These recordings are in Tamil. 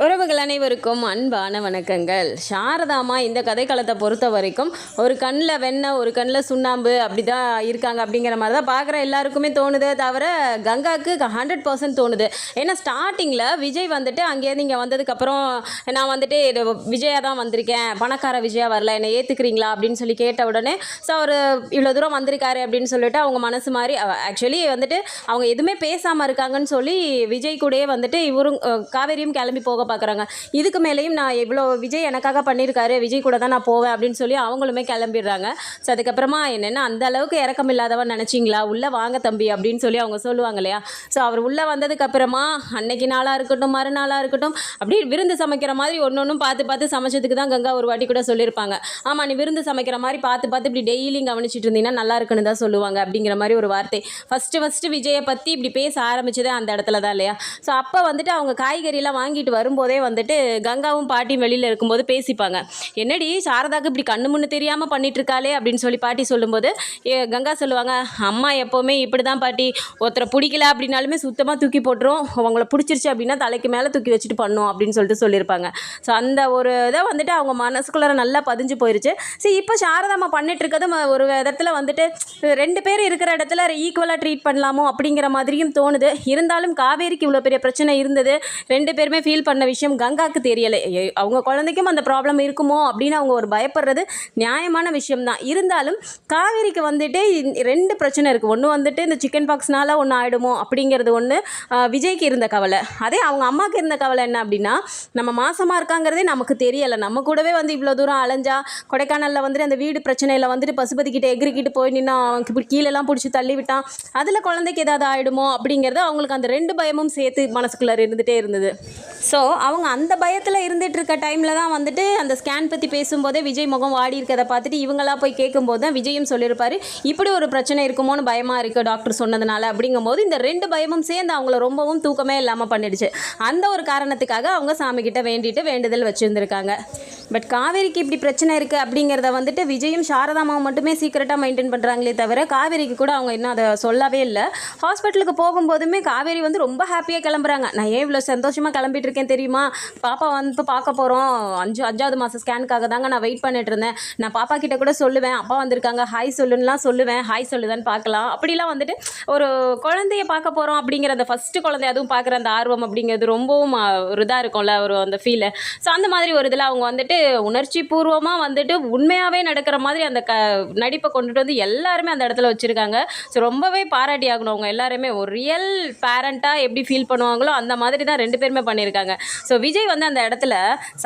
உறவுகள் அனைவருக்கும் அன்பான வணக்கங்கள். சாரதாமா இந்த கதைக்களத்தை பொறுத்த வரைக்கும் ஒரு கண்ணில் வெண்ணெய் ஒரு கண்ணில் சுண்ணாம்பு அப்படி தான் இருக்காங்க அப்படிங்கிற மாதிரி தான் பார்க்குற எல்லாருக்குமே தோணுதே தவிர கங்காவுக்கு ஹண்ட்ரட் பர்சன்ட் தோணுது. ஏன்னா ஸ்டார்டிங்கில் விஜய் வந்துட்டு அங்கேருந்து இங்கே வந்ததுக்கப்புறம் நான் வந்துட்டு இது விஜயா தான் வந்திருக்கேன். பணக்கார விஜயா வரல. என்னை ஏற்றுக்கிறீங்களா அப்படின்னு சொல்லி கேட்ட உடனே ஸோ அவர் இவ்வளோ தூரம் வந்திருக்காரு அப்படின்னு சொல்லிட்டு அவங்க மனசு மாதிரி ஆக்சுவலி வந்துட்டு அவங்க எதுவுமே பேசாமல் இருக்காங்கன்னு சொல்லி விஜய் கூடயே வந்துட்டு இவரும் காவேரியும் கிளம்பி போக பார்க்குறாங்க. இதுக்கு மேலேயும் நான் இவ்வளோ விஜய் எனக்காக பண்ணியிருக்காரு விஜய் கூட தான் நான் போவேன் அப்படின்னு சொல்லி அவங்களுமே கிளம்பிடுறாங்க. ஸோ அதுக்கப்புறமா என்னென்னா அந்த அளவுக்கு இறக்கம் இல்லாதவன் நினச்சிங்களா? உள்ளே வாங்க தம்பி அப்படின்னு சொல்லி அவங்க சொல்லுவாங்க இல்லையா? ஸோ அவர் உள்ளே வந்ததுக்கப்புறமா அன்னைக்கு நாளாக இருக்கட்டும் மறுநாளாக இருக்கட்டும் அப்படியே விருந்து சமைக்கிற மாதிரி ஒன்று ஒன்றும் பார்த்து பார்த்து சமைச்சதுக்கு தான் கங்கா ஒரு வாட்டி கூட சொல்லியிருப்பாங்க. ஆமாம் நீ விருந்து சமைக்கிற மாதிரி பார்த்து பார்த்து இப்படி டெய்லியும் கவனிச்சிட்டு இருந்தீங்கன்னா நல்லா இருக்குன்னு தான் சொல்லுவாங்க அப்படிங்கிற மாதிரி ஒரு வார்த்தை. ஃபஸ்ட்டு ஃபஸ்ட்டு விஜயை பற்றி இப்படி பேச ஆரம்பிச்சதே அந்த இடத்துல தான் இல்லையா? ஸோ அப்போ வந்துட்டு அவங்க காய்கறியெல்லாம் வாங்கிட்டு வரும் வரும்போதே வந்துட்டு கங்காவும் பாட்டியும் வெளியில் இருக்கும்போது பேசிப்பாங்க. என்னடி சாரதாக்கு இப்படி கண்ணு முன்னு தெரியாமல் பண்ணிட்டு இருக்காளே அப்படின்னு சொல்லி பாட்டி சொல்லும்போது ஏ, கங்கா சொல்லுவாங்க அம்மா எப்போவுமே இப்படி தான் பாட்டி. ஒருத்தரை பிடிக்கல அப்படின்னாலுமே சுத்தமாக தூக்கி போட்டுரும். அவங்கள பிடிச்சிருச்சு அப்படின்னா தலைக்கு மேலே தூக்கி வச்சுட்டு பண்ணும் அப்படின்னு சொல்லிட்டு சொல்லியிருப்பாங்க. ஸோ அந்த ஒரு இதை வந்துட்டு அவங்க மனசுக்குள்ளே நல்லா பதிஞ்சு போயிருச்சு. சரி இப்போ சாரதாம்மா பண்ணிட்டு ஒரு விதத்தில் வந்துட்டு ரெண்டு பேர் இருக்கிற இடத்துல ஈக்குவலாக ட்ரீட் பண்ணலாமோ அப்படிங்கிற மாதிரியும் தோணுது. இருந்தாலும் காவேரிக்கு இவ்வளோ பெரிய பிரச்சனை இருந்தது. ரெண்டு பேருமே ஃபீல் பண்ண விஷயம் கங்காக்கு தெரியலை. அவங்க குழந்தைக்கும் அந்த ப்ராப்ளம் இருக்குமோ அப்படின்னு அவங்க ஒரு பயப்படுறது நியாயமான விஷயம் தான் இருந்தாலும் காவேரிக்கு வந்துட்டு ரெண்டு பிரச்சனை இருக்குது ஒன்று வந்துட்டு இந்த சிக்கன் பாக்ஸ்னால ஒன்று ஆகிடுமோ அப்படிங்கிறது ஒன்று விஜய்க்கு இருந்த கவலை. அதே அவங்க அம்மாவுக்கு இருந்த கவலை என்ன அப்படின்னா நம்ம மாசமாக இருக்காங்கிறதே நமக்கு தெரியலை. நம்ம கூடவே வந்து இவ்வளோ தூரம் அலைஞ்சா கொடைக்கானலில் வந்துட்டு அந்த வீடு பிரச்சனையில் வந்துட்டு பசுபதிக்கிட்ட எகிரிக்கிட்டு போய் நின்று அவனுக்கு இப்படி கீழெல்லாம் பிடிச்சி தள்ளி விட்டான். அதில் குழந்தைக்கு ஏதாவது ஆகிடுமோ அப்படிங்கிறது அவங்களுக்கு அந்த ரெண்டு பயமும் சேர்த்து மனசுக்குள்ளே இருந்துகிட்டே இருந்தது. ஸோ அவங்க அந்த பயத்தில் இருந்துட்டு இருக்க டைமில் தான் வந்துட்டு அந்த ஸ்கேன் பற்றி பேசும்போதே விஜய் முகம் வாடி இருக்கதை பார்த்துட்டு இவங்களா போய் கேட்கும்போது தான் விஜயும் சொல்லியிருப்பார். இப்படி ஒரு பிரச்சனை இருக்குமோன்னு பயமாக இருக்குது டாக்டர் சொன்னதுனால அப்படிங்கும்போது இந்த ரெண்டு பயமும் சேர்ந்து அவங்கள ரொம்பவும் தூக்கமே இல்லாமல் பண்ணிடுச்சு. அந்த ஒரு காரணத்துக்காக அவங்க சாமி கிட்ட வேண்டிட்டு வேண்டுதல் வச்சுருந்துருக்காங்க. பட் காவேரிக்கு இப்படி பிரச்சனை இருக்குது அப்படிங்கிறத வந்துட்டு விஜயும் சாரதாமாவும் மட்டுமே சீக்கிரட்டாக மெயின்டைன் பண்ணுறாங்களே தவிர காவேரிக்கு கூட அவங்க இன்னும் அதை சொல்லவே இல்லை. ஹாஸ்பிட்டலுக்கு போகும்போதுமே காவேரி வந்து ரொம்ப ஹாப்பியாக கிளம்புறாங்க. நான் ஏன் இவ்வளோ சந்தோஷமாக கிளம்பிட்டு இருக்கேன் தெரியும்? பாப்பா வந்து இப்போ பார்க்க போகிறோம் அஞ்சு அஞ்சாவது மாதம் ஸ்கேனுக்காக தாங்க நான் வெயிட் பண்ணிட்டு இருந்தேன் நான் பாப்பா கிட்ட கூட சொல்லுவேன். அப்பா வந்திருக்காங்க. ஹாய் சொல்லுன்னுலாம் சொல்லுவேன். ஹாய் சொல்லுதான்னு பார்க்கலாம் அப்படிலாம் வந்துட்டு ஒரு குழந்தைய பார்க்க போகிறோம் அப்படிங்கிற அந்த ஃபஸ்ட்டு குழந்தை அதுவும் பார்க்குற அந்த ஆர்வம் அப்படிங்கிறது ரொம்பவும் ஒரு இதாக இருக்கும்ல ஒரு அந்த ஃபீலு ஸோ அந்த மாதிரி ஒரு இதில் அவங்க வந்துட்டு உணர்ச்சி பூர்வமாக வந்துட்டு உண்மையாகவே நடக்கிற மாதிரி அந்த க நடிப்பை கொண்டுட்டு வந்து எல்லாருமே அந்த இடத்துல வச்சுருக்காங்க. ஸோ ரொம்பவே பாராட்டி ஆகணும் அவங்க எல்லாருமே ஒரு ரியல் பேரண்ட்டாக எப்படி ஃபீல் பண்ணுவாங்களோ அந்த மாதிரி தான் ரெண்டு பேருமே பண்ணியிருக்காங்க. ஸோ விஜய் வந்து அந்த இடத்துல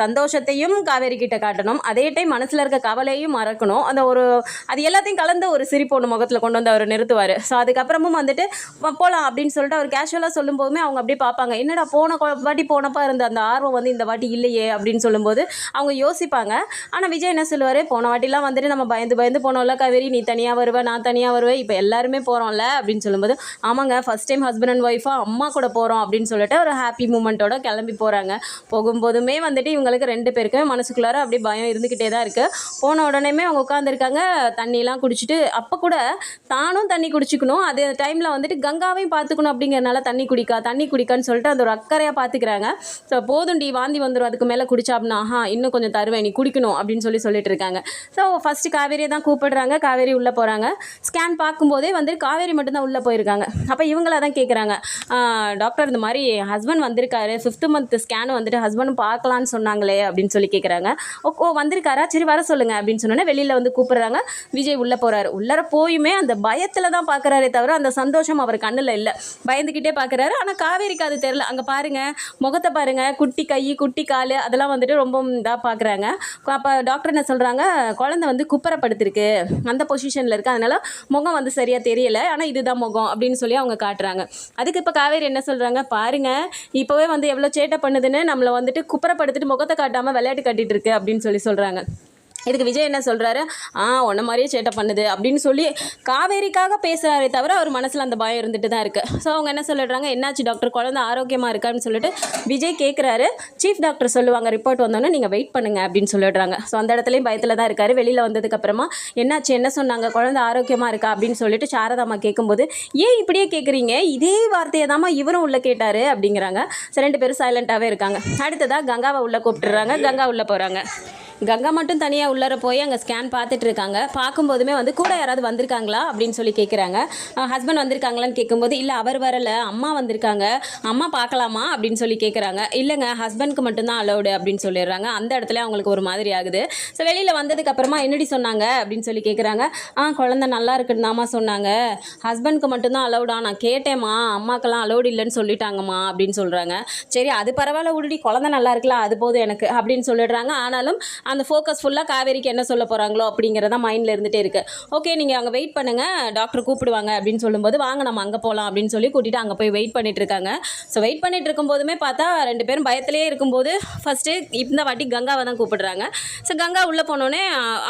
சந்தோஷத்தையும் காவேரி கிட்ட காட்டணும். அதே டைம் மனசில் இருக்க கவலையும் மறக்கணும். அந்த ஒரு அது எல்லாத்தையும் கலந்த ஒரு சிரிப்பு ஒன்று முகத்தில் கொண்டு வந்து அவர் நிறுத்துவார். ஸோ அதுக்கப்புறமும் வந்துட்டு போகலாம் அப்படின்னு சொல்லிட்டு அவர் கேஷுவலாக சொல்லும்போதுமே அவங்க அப்படியே பார்ப்பாங்க. என்னடா போன வாட்டி போனப்போ இருந்த அந்த ஆர்வம் வந்து இந்த வாட்டி இல்லையே அப்படின்னு சொல்லும்போது அவங்க யோசிப்பாங்க. ஆனால் விஜய் என்ன சொல்லுவார்? போன வாட்டிலாம் வந்துட்டு நம்ம பயந்து பயந்து போனோம்ல காவேரி நீ தனியாக வருவ நான் தனியாக வருவேன் இப்போ எல்லாருமே போகிறோம்ல அப்படின்னு சொல்லும்போது ஆமாங்க ஃபஸ்ட் டைம் ஹஸ்பண்ட் அண்ட் ஒய்ஃபாக அம்மா கூட போகிறோம் அப்படின்னு சொல்லிட்டு ஒரு ஹாப்பி மூமெண்ட்டோட கிளம்பி போகிறாங்க போகும்போதுமே வந்துட்டு இவங்களுக்கு ரெண்டு பேருக்குமே மனசுக்குள்ளார அப்படியே பயம் இருந்துக்கிட்டே தான் இருக்குது போன உடனேமே அவங்க உட்காந்துருக்காங்க தண்ணியெலாம் குடிச்சிட்டு அப்போ கூட தானும் தண்ணி குடிச்சிக்கணும். அதே டைமில் வந்துட்டு கங்காவையும் பார்த்துக்கணும் அப்படிங்கிறனால தண்ணி குடிக்கா தண்ணி குடிக்கான்னு சொல்லிட்டு அந்த ஒரு அக்கறையாக பார்த்துக்கிறாங்க. ஸோ போதும்டி வாந்தி வந்துடும் அதுக்கு மேலே குடிச்சா ஆஹா இன்னும் கொஞ்சம் தருவேன் நீ குடிக்கணும் அப்படின்னு சொல்லி சொல்லிட்டு இருக்காங்க. ஸோ ஃபஸ்ட்டு காவேரியை தான் கூப்பிடுறாங்க. காவேரி உள்ளே போகிறாங்க ஸ்கேன் பார்க்கும்போதே வந்து காவேரி மட்டும்தான் உள்ளே போயிருக்காங்க. அப்போ இவங்கள தான் கேட்குறாங்க டாக்டர் இந்த மாதிரி ஹஸ்பண்ட் வந்திருக்காரு. ஃபிஃப்த் மந்த் ஸ்கேன் வந்துட்டு ஹஸ்பண்டும் பார்க்கலான்னு சொன்னாங்களே அப்படின்னு சொல்லி கேட்குறாங்க ஓ வந்திருக்காரா? சரி வர சொல்லுங்க அப்படின்னு சொன்னோன்னே வெளியில் வந்து கூப்பிடுறாங்க. விஜய் உள்ளே போகிறாரு உள்ளர போயுமே அந்த பயத்தில் தான் பார்க்குறாரே தவிர அந்த சந்தோஷம் அவர் கண்ணில் இல்லை. பயந்துக்கிட்டே பார்க்குறாரு ஆனால் காவேரிக்கு அது தெரில அங்கே பாருங்க முகத்தை பாருங்க. குட்டி கை குட்டி கால் அதெல்லாம் வந்துட்டு ரொம்ப இதாக பார்க்குறாங்க அப்போ டாக்டர் என்ன சொல்கிறாங்க குழந்தை வந்து குப்பரப்படுத்திருக்கு அந்த பொசிஷனில் இருக்கு. அதனால முகம் வந்து சரியாக தெரியலை. ஆனால் இதுதான் முகம் அப்படின்னு சொல்லி அவங்க காட்டுறாங்க. அதுக்கு இப்போ காவேரி என்ன சொல்கிறாங்க பாருங்க இப்போவே வந்து எவ்வளோ சேட்டை பண்ணுதுன்னு நம்மளை வந்துட்டு குப்பரப்படுத்திட்டு முகத்தை காட்டாமல் விளையாட்டு கட்டிட்டு இருக்கு அப்படின்னு சொல்லி சொல்கிறாங்க இதுக்கு விஜய் என்ன சொல்கிறாரு ஆ உன்ன மாதிரியே சேட்டை பண்ணுது. அப்படின்னு சொல்லி காவேரிக்காக பேசுகிறாரே தவிர அவர் மனசில் அந்த பயம் இருந்துட்டு தான் இருக்குது ஸோ அவங்க என்ன சொல்லிடுறாங்க? என்னாச்சு டாக்டர்? குழந்தை ஆரோக்கியமாக இருக்கான்னு சொல்லிட்டு விஜய் கேட்குறாரு சீஃப் டாக்டர் சொல்லுவாங்க ரிப்போர்ட் வந்தோன்னே நீங்கள் வெயிட் பண்ணுங்க. அப்படின்னு சொல்லிடுறாங்க. ஸோ அந்த இடத்துலையும் பயத்தில் தான் இருக்காரு. வெளியில் வந்ததுக்கப்புறமா என்னாச்சு? என்ன சொன்னாங்க? குழந்தை ஆரோக்கியமாக இருக்கா? அப்படின்னு சொல்லிட்டு சாரதாமா கேட்கும்போது ஏன் இப்படியே கேட்குறீங்க இதே வார்த்தையை தாம்மா இவரும் உள்ளே கேட்டார். அப்படிங்கிறாங்க. ஸோ ரெண்டு பேரும் சைலண்ட்டாகவே இருக்காங்க. அடுத்ததாக கங்காவை உள்ளே கூப்பிட்டுறாங்க. கங்கா உள்ளே போகிறாங்க கங்கா மட்டும் தனியாக உள்ளர போய் அங்கே ஸ்கேன் பார்த்துட்டு இருக்காங்க பார்க்கும்போதுமே வந்து கூட யாராவது வந்திருக்காங்களா அப்படின்னு சொல்லி கேட்குறாங்க ஹஸ்பண்ட் வந்திருக்காங்களான்னு கேட்கும்போது இல்லை அவர் வரல. அம்மா வந்திருக்காங்க. அம்மா பார்க்கலாமா? அப்படின்னு சொல்லி கேட்குறாங்க இல்லைங்க ஹஸ்பண்ட்க்கு மட்டும்தான் அலௌடு அப்படின்னு சொல்லிடுறாங்க. அந்த இடத்துல அவங்களுக்கு ஒரு மாதிரி ஆகுது. ஸோ வெளியில் வந்ததுக்கு அப்புறமா என்னடி சொன்னாங்க? அப்படின்னு சொல்லி கேட்குறாங்க ஆ குழந்தை நல்லா இருக்குன்னு தாம்மா சொன்னாங்க. ஹஸ்பண்ட்க்கு மட்டும்தான் அலௌடா நான் கேட்டேம்மா. அம்மாக்கெல்லாம் அலௌடு இல்லைன்னு சொல்லிட்டாங்கம்மா. அப்படின்னு சொல்கிறாங்க சரி அது பரவாயில்ல உடனடி குழந்தை நல்லா இருக்கலாம் அது போதும் எனக்கு. அப்படின்னு சொல்லிடுறாங்க. ஆனாலும் அந்த ஃபோக்கஸ் ஃபுல்லாக காவேரிக்கு என்ன சொல்ல போகிறாங்களோ அப்படிங்கிறத மைண்டில் இருந்துகிட்டே இருக்குது ஓகே நீங்கள் அங்கே வெயிட் பண்ணுங்கள் டாக்டர் கூப்பிடுவாங்க அப்படின்னு சொல்லும்போது வாங்க நம்ம அங்கே போகலாம் அப்படின்னு சொல்லி கூட்டிகிட்டு அங்கே போய் வெயிட் பண்ணிட்டு இருக்காங்க. ஸோ வெயிட் பண்ணிட்டு இருக்கும்போதுமே பார்த்தா ரெண்டு பேரும் பயத்திலே இருக்கும்போது ஃபஸ்ட்டு இந்த வாட்டி கங்காவை தான் கூப்பிடுறாங்க. ஸோ கங்கா உள்ளே போனோடனே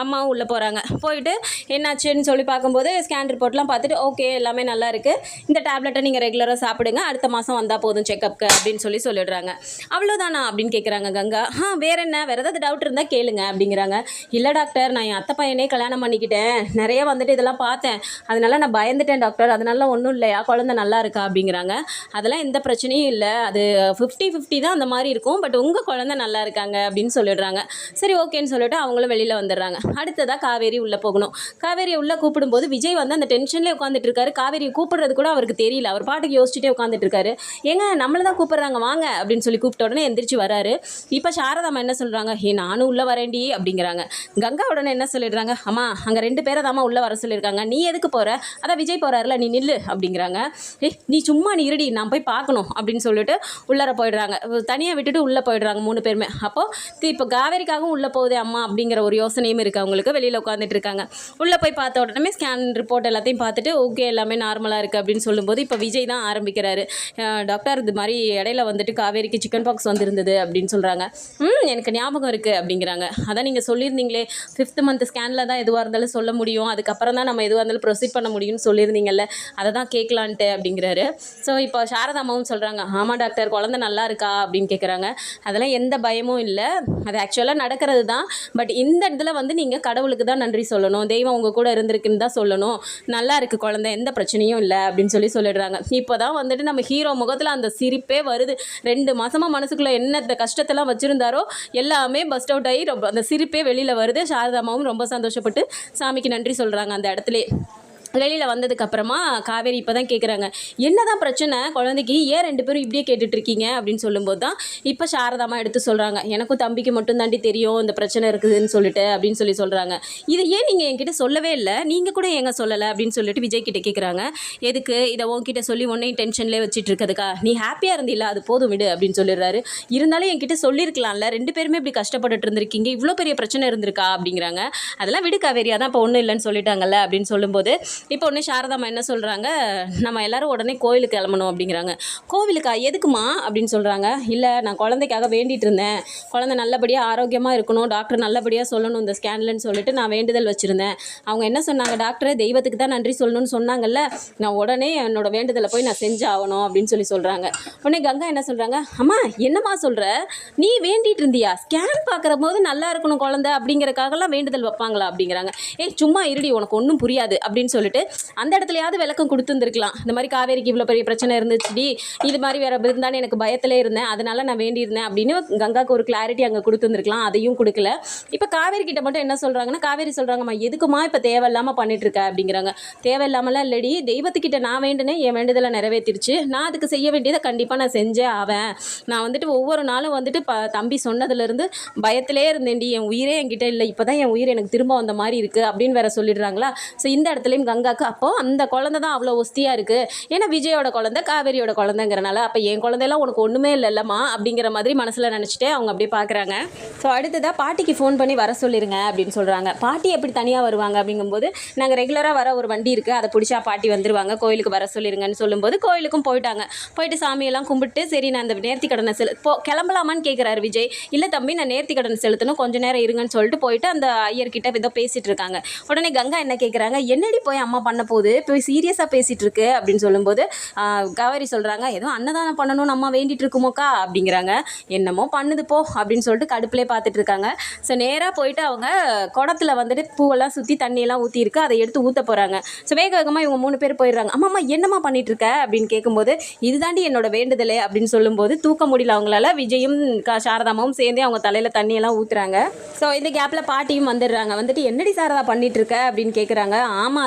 அம்மாவும் உள்ளே போகிறாங்க போயிட்டு என்னாச்சுன்னு சொல்லி பார்க்கும்போது ஸ்கேன் ரிப்போர்ட்லாம் பார்த்துட்டு ஓகே எல்லாமே நல்லா இருக்குது இந்த டேப்லெட்டை நீங்கள் ரெகுலராக சாப்பிடுங்க. அடுத்த மாதம் வந்தால் போதும் செக்கப்க்கு அப்படின்னு சொல்லி சொல்லிடுறாங்க. அவ்வளோதானா அப்படின்னு கேட்குறாங்க கங்கா. ஆ வேற என்ன? வேறு ஏதாவது டவுட் இருந்தால் கேளுங்க அப்படிங்கிறாங்க. இல்லை டாக்டர் நான் என் அத்தை பையனே கல்யாணம் பண்ணிக்கிட்டேன். நிறைய வந்துட்டு இதெல்லாம் பார்த்தேன். அதனால நான் பயந்துட்டேன் டாக்டர். அதனால ஒன்றும் இல்லையா? குழந்தை நல்லா இருக்கா? அப்படிங்கிறாங்க. அதெல்லாம் எந்த பிரச்சனையும் இல்லை. அது ஃபிஃப்டி ஃபிஃப்டி தான் அந்த மாதிரி இருக்கும். பட் உங்கள் குழந்தை நல்லா இருக்காங்க அப்படின்னு சொல்லிடுறாங்க. சரி ஓகேன்னு சொல்லிட்டு அவங்களும் வெளியில் வந்துடுறாங்க. அடுத்ததாக காவேரி உள்ளே போகணும். காவேரியை உள்ளே கூப்பிடும்போது விஜய் வந்து அந்த டென்ஷன்லேயே உட்காந்துட்டு இருக்காரு. காவேரியை கூப்பிடுறது கூட அவருக்கு தெரியல. அவர் பாட்டுக்கு யோசிச்சுட்டே உட்காந்துட்டு இருக்காரு. ஏங்க நம்மளை தான் கூப்பிட்றாங்க. வாங்க அப்படின்னு சொல்லி கூப்பிட்ட உடனே எந்திரிச்சு வராரு. இப்போ சாரதாமா என்ன சொல்கிறாங்க ஏ நானும் உள்ளே வரேன்டி அப்படிங்கிறாங்க. கங்கா உடனே என்ன சொல்லிடுறாங்க? அம்மா அங்கே ரெண்டு பேரை தாம்மா உள்ளே வர சொல்லியிருக்காங்க. நீ எதுக்கு போகிற அதான் விஜய் போகிறாருல நீ நில்லு அப்படிங்கிறாங்க. ஏய் நீ சும்மா நீ இருடி நான் போய் பார்க்கணும் அப்படின்னு சொல்லிட்டு உள்ளார போயிடுறாங்க. தனியாக விட்டுட்டு உள்ளே போயிடுறாங்க மூணு பேருமே. அப்போது இப்போ காவேரிக்காகவும் உள்ளே போகுதே அம்மா அப்படிங்கிற ஒரு யோசனையும் இருக்குது அவங்களுக்கு. வெளியில் உட்காந்துட்டு இருக்காங்க. உள்ளே போய் பார்த்த உடனே ஸ்கேன் ரிப்போர்ட் எல்லாத்தையும் பார்த்துட்டு ஓகே எல்லாமே நார்மலாக இருக்குது அப்படின்னு சொல்லும்போது இப்போ விஜய் தான் ஆரம்பிக்கிறாரு. டாக்டர் இது மாதிரி இடையில வந்துட்டு காவேரிக்கு சிக்கன் பாக்ஸ் வந்திருந்தது அப்படின்னு சொல்கிறாங்க ம் எனக்கு ஞாபகம் இருக்குது அப்படிங்கிறாங்க. அதான் நீங்கள் சொல்லியிருந்தீங்களே ஃபிஃப்த் மந்த் ஸ்கேனில் தான் எதுவாக இருந்தாலும் சொல்ல முடியும். அதுக்கப்புறம் தான் நம்ம எதுவாக இருந்தாலும் ப்ரொசீட் பண்ண முடியும்னு சொல்லியிருந்தீங்கல்ல அதை தான் கேட்கலான்ட்டு அப்படிங்கிறாரு. ஸோ இப்போ சாரதாமாவும் சொல்கிறாங்க ஆமாம் டாக்டர் குழந்தை நல்லா இருக்கா? அப்படின்னு கேட்குறாங்க அதெல்லாம் எந்த பயமும் இல்லை. அது ஆக்சுவலாக நடக்கிறது தான். பட் இந்த இடத்துல வந்து நீங்கள் கடவுளுக்கு தான் நன்றி சொல்லணும். தெய்வம் உங்கள் கூட இருந்திருக்குன்னு தான் சொல்லணும். நல்லா இருக்குது குழந்தை எந்த பிரச்சனையும் இல்லை அப்படின்னு சொல்லி சொல்லிடுறாங்க. இப்போ தான் வந்துட்டு நம்ம ஹீரோ முகத்தில் அந்த சிரிப்பே வருது. ரெண்டு மாதமாக மனசுக்குள்ளே என்ன கஷ்டத்தெல்லாம் வச்சுருந்தாரோ எல்லாமே பஸ்ட் அவுட் ஆகி ரொம்ப அந்த சிரிப்பே வெளியில் வருது. சாரதாமாவும் ரொம்ப சந்தோஷப்பட்டு சாமிக்கு நன்றி சொல்கிறாங்க அந்த இடத்துல. வெளியில் வந்ததுக்கு அப்புறமா காவேரி இப்போ தான் கேட்குறாங்க என்னதான் பிரச்சனை? குழந்தைக்கு ஏன் ரெண்டு பேரும் இப்படியே கேட்டுட்டு இருக்கீங்க அப்படின்னு சொல்லும்போது தான் இப்போ சாரதாமா எடுத்து சொல்கிறாங்க எனக்கும் தம்பிக்கு மட்டும் தாண்டி தெரியும் இந்த பிரச்சனை இருக்குதுன்னு சொல்லிட்டு அப்படின்னு சொல்லி சொல்கிறாங்க இதை ஏன் நீங்கள் என்கிட்ட சொல்லவே இல்லை? நீங்கள் கூட எங்க சொல்லலை? அப்படின்னு சொல்லிட்டு விஜய் கிட்ட கேட்குறாங்க எதுக்கு? இதை உன்கிட்ட சொல்லி உன்னையும் டென்ஷன்லேயே வச்சுட்டு இருக்கதுக்கா நீ ஹாப்பியாக இருந்தில்ல? அது போதும் விடு அப்படின்னு சொல்லிடுறாரு. இருந்தாலும் என்கிட்ட சொல்லியிருக்கலாம்ல. ரெண்டு பேருமே இப்படி கஷ்டப்பட்டுட்டு இருந்திருக்கீங்க. இவ்வளோ பெரிய பிரச்சனை இருந்திருக்கா? அப்படிங்கிறாங்க. அதெல்லாம் விடு காவேரியா தான் இப்போ ஒன்றும் இல்லைன்னு சொல்லிட்டாங்கல்ல அப்படின்னு சொல்லும்போது இப்போ உடனே சாரதாம்மா என்ன சொல்கிறாங்க நம்ம எல்லாரும் உடனே கோவிலுக்கு கிளம்பணும் அப்படிங்கிறாங்க. கோவிலுக்கா? எதுக்குமா அப்படின்னு சொல்கிறாங்க இல்லை நான் குழந்தைக்காக வேண்டிட்டு இருந்தேன். குழந்தை நல்லபடியாக ஆரோக்கியமாக இருக்கணும். டாக்டர் நல்லபடியாக சொல்லணும் இந்த ஸ்கேன்லன்னு சொல்லிட்டு நான் வேண்டுதல் வச்சுருந்தேன். அவங்க என்ன சொன்னாங்க? டாக்டரே தெய்வத்துக்கு தான் நன்றி சொல்லணும்னு சொன்னாங்கல்ல. நான் உடனே என்னோட வேண்டுதலை போய் நான் செஞ்சாகணும் அப்படின்னு சொல்லி சொல்கிறாங்க உடனே கங்கா என்ன சொல்கிறாங்க அம்மா என்னம்மா சொல்கிற நீ வேண்டிட்டு இருந்தியா? ஸ்கேன் பார்க்குற போது நல்லா இருக்கணும் குழந்தை அப்படிங்கிறக்காகலாம் வேண்டுதல் வைப்பாங்களா அப்படிங்கிறாங்க. ஏய் சும்மா இருடி உனக்கு ஒன்றும் புரியாது அப்படின்னு சொல்லிட்டு அந்த இடத்துலயாவது விளக்கம் கொடுத்துருந்துருக்கலாம். இந்த மாதிரி காவேரிக்கு இவ்வளோ பெரிய பிரச்சனை இருந்துச்சுடி இது மாதிரி வேற இருந்தான்னு எனக்கு பயத்துல இருந்தேன். அதனால நான் வேண்டியிருந்தேன் அப்படின்னு கங்காக்கு ஒரு கிளாரிட்டி அங்கே கொடுத்துருந்துருக்கலாம். அதையும் கொடுக்கல. இப்போ காவேரி கிட்ட மட்டும் என்ன சொல்கிறாங்கன்னா காவேரி சொல்கிறாங்கம்மா எதுக்குமா இப்போ தேவையில்லாமல் பண்ணிட்டு இருக்க அப்படிங்கிறாங்க. தேவையில்லாமலாம் இல்லடி தெய்வத்துக்கிட்ட நான் வேண்டுனேன் என் வேண்டுதலை நிறைவேற்றிருச்சு நான் அதுக்கு செய்ய வேண்டியதை கண்டிப்பாக நான் செஞ்சே ஆவேன். நான் வந்துட்டு ஒவ்வொரு நாளும் வந்துட்டு ப தம்பி சொன்னதுலேருந்து பயத்திலே இருந்தேன்டி. என் உயிரே என்கிட்ட இல்லை. இப்போ தான் என் உயிர் எனக்கு திரும்ப வந்த மாதிரி இருக்குது அப்படின்னு வேற சொல்லிடுறாங்களா? ஸோ இந்த இடத்துலையும் கங்கா கங்காக்கு அப்போ அந்த குழந்தை தான் அவ்வளோ ஒஸ்தியாக இருக்குது ஏன்னா விஜயோட குழந்தை காவேரியோட குழந்தைங்கிறனால அப்போ என் குழந்தையெல்லாம் உனக்கு ஒன்றுமே இல்லைல்லம்மா அப்படிங்கிற மாதிரி மனசில் நினச்சிட்டு அவங்க அப்படியே பார்க்குறாங்க ஸோ அடுத்ததாக பாட்டிக்கு ஃபோன் பண்ணி வர சொல்லிடுங்க அப்படின்னு சொல்கிறாங்க பாட்டி எப்படி தனியாக வருவாங்க அப்படிங்கும்போது நாங்கள் ரெகுலராக வர ஒரு வண்டி இருக்குது அதை பிடிச்சா பாட்டி வந்துடுவாங்க கோயிலுக்கு வர சொல்லிருங்கன்னு சொல்லும்போது கோயிலுக்கும் போயிட்டாங்க. போயிட்டு சாமியெல்லாம் கும்பிட்டு சரி நான் அந்த நேர்த்தி கடனை செலு போ கிளம்பலாமான்னு கேட்குறாரு விஜய். இல்லை தம்பி நான் நேர்த்தி கடன் செலுத்தணும். கொஞ்சம் நேரம் இருங்கன்னு சொல்லிட்டு போயிட்டு அந்த ஐயர்கிட்ட ஏதோ பேசிகிட்டு இருக்காங்க. உடனே கங்கா என்ன கேட்குறாங்க என்னடி போய் அம்மா பண்ண போகுது. போய் சீரியஸாக பேசிகிட்டு இருக்கு அப்படின்னு சொல்லும்போது கவரி சொல்கிறாங்க ஏதோ அன்னதானம் பண்ணணும்னு அம்மா வேண்டிட்டு இருக்குமோக்கா? அப்படிங்கிறாங்க. என்னமோ பண்ணுது போ அப்படின்னு சொல்லிட்டு கடுப்புலே பார்த்துட்டு இருக்காங்க. ஸோ நேராக போயிட்டு அவங்க குடத்துல வந்துட்டு பூவெல்லாம் சுற்றி தண்ணியெல்லாம் ஊற்றிருக்கு அதை எடுத்து ஊற்ற போகிறாங்க ஸோ வேக வேகமாக இவங்க மூணு பேர் போயிடுறாங்க. அம்மா அம்மா என்னம்மா பண்ணிட்டு இருக்க? அப்படின்னு கேட்கும்போது இதுதாண்டி என்னோட வேண்டுதலே. அப்படின்னு சொல்லும்போது தூக்க முடியல அவங்களால. விஜயும் க- சாரதாமாவும் சேர்ந்தே அவங்க தலையில் தண்ணியெல்லாம் ஊற்றுறாங்க ஸோ இந்த கேப்பில் பாட்டியும் வந்துடுறாங்க. வந்துட்டு என்னடி சாரதா பண்ணிட்டு இருக்க? அப்படின்னு கேட்குறாங்க ஆமா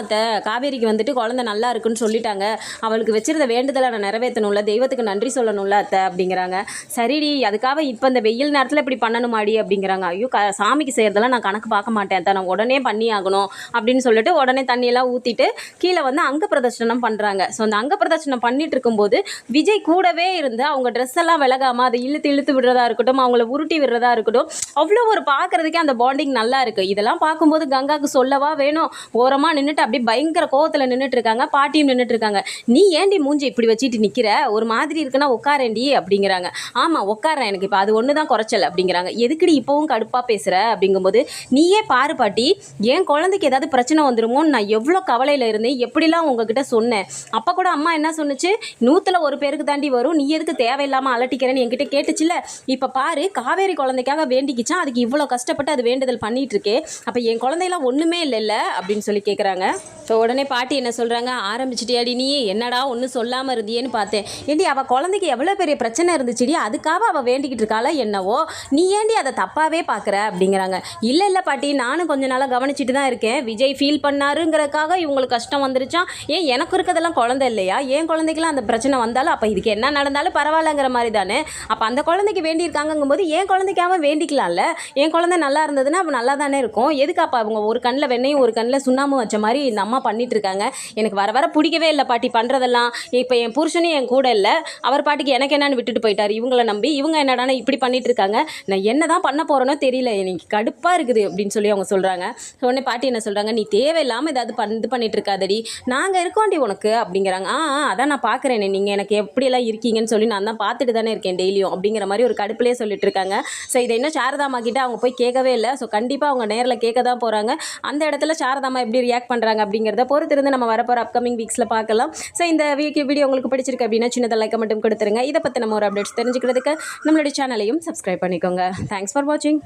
காவேரிக்கு வந்துட்டு குழந்தை நல்லா இருக்குன்னு சொல்லிட்டாங்க. அவளுக்கு வச்சிருந்த வேண்டுதலை நான் நிறைவேற்றணும்ல தெய்வத்துக்கு நன்றி சொல்லணும்ல அத்தை அப்படிங்கிறாங்க. சரிடி அதுக்காக இப்போ இந்த வெயில் நேரத்தில் இப்படி பண்ணணுமாடி அப்படிங்கிறாங்க. ஐயோ க சாமிக்கு செய்கிறதெல்லாம் நான் கணக்கு பார்க்க மாட்டேன் அத்தை. நான் உடனே பண்ணி ஆகணும் அப்படின்னு சொல்லிட்டு உடனே தண்ணியெல்லாம் ஊற்றிட்டு கீழே வந்து அங்க பிரதர்ஷனம் பண்ணுறாங்க ஸோ அந்த அங்க பிரதர்ஷனம் பண்ணிட்டு இருக்கும்போது விஜய் கூடவே இருந்து அவங்க ட்ரெஸ் எல்லாம் விலகாமல் அதை இழுத்து இழுத்து விடுறதா இருக்கட்டும் அவங்கள உருட்டி விடுறதா இருக்கட்டும் அவ்வளோ ஒரு பார்க்கறதுக்கே அந்த பாண்டிங் நல்லா இருக்கு. இதெல்லாம் பார்க்கும்போது கங்காவுக்கு சொல்லவா வேணும்? ஓரமாக நின்றுட்டு அப்படியே பயங்கர கோவத்தில் நின்றுட்டு இருக்காங்க பாட்டியும் நின்றுட்டு இருக்காங்க நீ ஏண்டி மூஞ்சி இப்படி வச்சுட்டு நிற்கிற ஒரு மாதிரி இருக்குன்னா உட்காரேண்டி அப்படிங்கிறாங்க. ஆமாம் உட்காரேன் எனக்கு இப்போ. அது ஒன்று தான் குறைச்சல் அப்படிங்கிறாங்க. எதுக்குடி இப்போவும் கடுப்பாக பேசுகிற அப்படிங்கும்போது நீயே பாரு பாட்டி என் குழந்தைக்கு ஏதாவது பிரச்சனை வந்துருமோன்னு நான் எவ்வளோ கவலையில் இருந்தேன். எப்படிலாம் உங்ககிட்ட சொன்னேன். அப்போ கூட அம்மா என்ன சொன்னுச்சு? நூற்றில் ஒரு பேருக்கு தாண்டி வரும். நீ எதுக்கு தேவையில்லாமல் அலட்டிக்கிறேன்னு என்கிட்ட கேட்டுச்சுல்ல. இப்போ பாரு காவேரி குழந்தைக்காக வேண்டிக்கிச்சான். அதுக்கு இவ்வளோ கஷ்டப்பட்டு அது வேண்டுதல் பண்ணிட்டு இருக்கே. அப்போ என் குழந்தையெல்லாம் ஒன்றுமே இல்லைல்ல அப்படின்னு சொல்லி கேட்குறாங்க ஸோ உடனே பாட்டி என்ன சொல்கிறாங்க ஆரம்பிச்சிட்டியாடி நீ? என்னடா ஒன்றும் சொல்லாமல் இருந்தியேன்னு பார்த்தேன். ஏண்டி அவள் குழந்தைக்கு எவ்வளோ பெரிய பிரச்சனை இருந்துச்சுடி? அதுக்காக அவள் வேண்டிக்கிட்டு இருக்காள என்னவோ? நீ ஏண்டி அதை தப்பாகவே பார்க்குற? அப்படிங்கிறாங்க. இல்லை இல்லை பாட்டி நானும் கொஞ்ச நாளாக கவனிச்சிட்டு தான் இருக்கேன். விஜய் ஃபீல் பண்ணாருங்கிறதுக்காக இவங்களுக்கு கஷ்டம் வந்துருச்சான் ஏன் எனக்கு இருக்கிறதெல்லாம் குழந்தை இல்லையா? என் குழந்தைக்கெல்லாம் அந்த பிரச்சனை வந்தாலும் அப்போ இதுக்கு என்ன நடந்தாலும் பரவாயில்லங்கிற மாதிரி தானே? அப்போ அந்த குழந்தைக்கு வேண்டியிருக்காங்கங்கும்போது என் குழந்தைக்காக வேண்டிக்கலாம்ல? என் குழந்தை நல்லா இருந்ததுன்னா அப்போ நல்லா தானே இருக்கும். எதுக்கு அப்போ அவங்க ஒரு கண்ணில் வெண்ணையும் ஒரு கண்ணில் சுண்ணாமும் வச்ச மாதிரி இந்த அம்மா அதிகமாக இருக்காங்க எனக்கு வர வர பிடிக்கவே இல்லை பாட்டி பண்ணுறதெல்லாம் இப்போ என் புருஷனும் என் கூட இல்லை. அவர் பாட்டிக்கு எனக்கு என்னன்னு விட்டுட்டு போயிட்டார். இவங்கள நம்பி இவங்க என்னடானா இப்படி பண்ணிகிட்டு இருக்காங்க நான் என்ன தான் பண்ண போகிறேனோ தெரியல. எனக்கு கடுப்பாக இருக்குது அப்படின்னு சொல்லி அவங்க சொல்கிறாங்க உடனே பாட்டி என்ன சொல்கிறாங்க நீ தேவையில்லாமல் ஏதாவது பண் இது பண்ணிட்டு இருக்காதடி நாங்கள் இருக்கோண்டி உனக்கு அப்படிங்கிறாங்க. ஆ அதான் நான் பார்க்குறேனே நீங்கள் எனக்கு எப்படியெல்லாம் இருக்கீங்கன்னு சொல்லி நான் தான் பார்த்துட்டு தானே இருக்கேன் டெய்லியும் அப்படிங்கிற மாதிரி ஒரு கடுப்புலேயே சொல்லிட்டு இருக்காங்க ஸோ இதை இன்னும் சாரதாமா கிட்ட அவங்க போய் கேட்கவே இல்லை. ஸோ கண்டிப்பாக அவங்க நேரில் கேட்க தான் போகிறாங்க அந்த இடத்துல சாரதாமா எப்படி ரியாக்ட் பண்ணுறாங்க அப்படிங்கிறத பொறுத்திருந்து நம்ம வரப்போகிற அப்கமிங் வீக்ஸில் பார்க்கலாம். ஸோ இந்த வீக் வீடியோ உங்களுக்கு பிடிச்சிருக்கு அப்படின்னா சின்னதாக லைக்கை மட்டும் கொடுத்துருங்க. இதை பற்றி நம்ம ஒரு அப்டேட்ஸ் தெரிஞ்சுக்கிறதுக்கு நம்மளுடைய சேனலையும் சப்ஸ்கிரைப் பண்ணிக்கோங்க. தேங்க்ஸ் ஃபார் வாட்சிங்